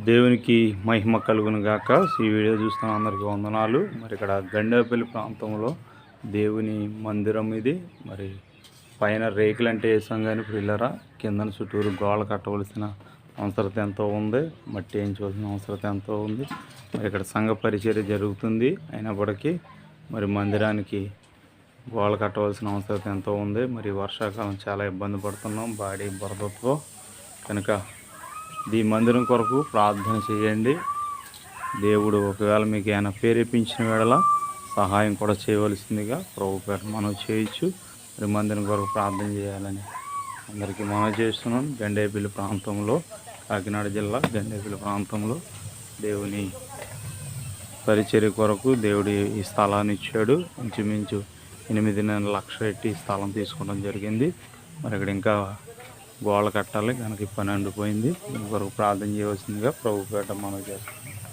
దేవునికి మహిమ కలుగును గాక. ఈ వీడియో చూస్తున్న అందరికీ వందనాలు. మరి ఇక్కడ గండేపల్లి ప్రాంతంలో దేవుని మందిరం ఇది. మరి పైన రేకులు అంటే వేసాం కానీ పిల్లరా కిందన చుట్టూరు గోడ కట్టవలసిన అవసరత ఎంతో ఉంది. మట్టి వేయించవలసిన అవసరత ఎంతో ఉంది. మరి ఇక్కడ సంఘ పరిచర్య జరుగుతుంది అయినప్పటికీ మరి మందిరానికి గోడ కట్టవలసిన అవసరత ఎంతో ఉంది. మరి వర్షాకాలం చాలా ఇబ్బంది పడుతున్నాం. బాడీ బురదతో. కనుక ఈ మందిరం కొరకు ప్రార్థన చేయండి. దేవుడు ఒకవేళ మీకు ఏమైనా ప్రేరేపించిన వేళ సహాయం కూడా చేయవలసిందిగా ప్రభు పేరు మనం చేయొచ్చు మరి మందిరం కొరకు ప్రార్థన చేయాలని అందరికీ మనం చేస్తున్నాం. గండేపల్లి ప్రాంతంలో కాకినాడ జిల్లా గండేపల్లి ప్రాంతంలో దేవుని పరిచర్య కొరకు దేవుడు ఈ స్థలాన్ని ఇచ్చాడు. ఇంచుమించు ఎనిమిదిన్నర లక్షలు లక్ష ఎట్టి స్థలం తీసుకోవడం జరిగింది. మరి ఇక్కడ ఇంకా గోడ కట్టాలి. కనుక ఈ పని అండిపోయింది దీని కొరకు ప్రార్థన చేయవలసిందిగా ప్రభుపేట మనం చేస్తాం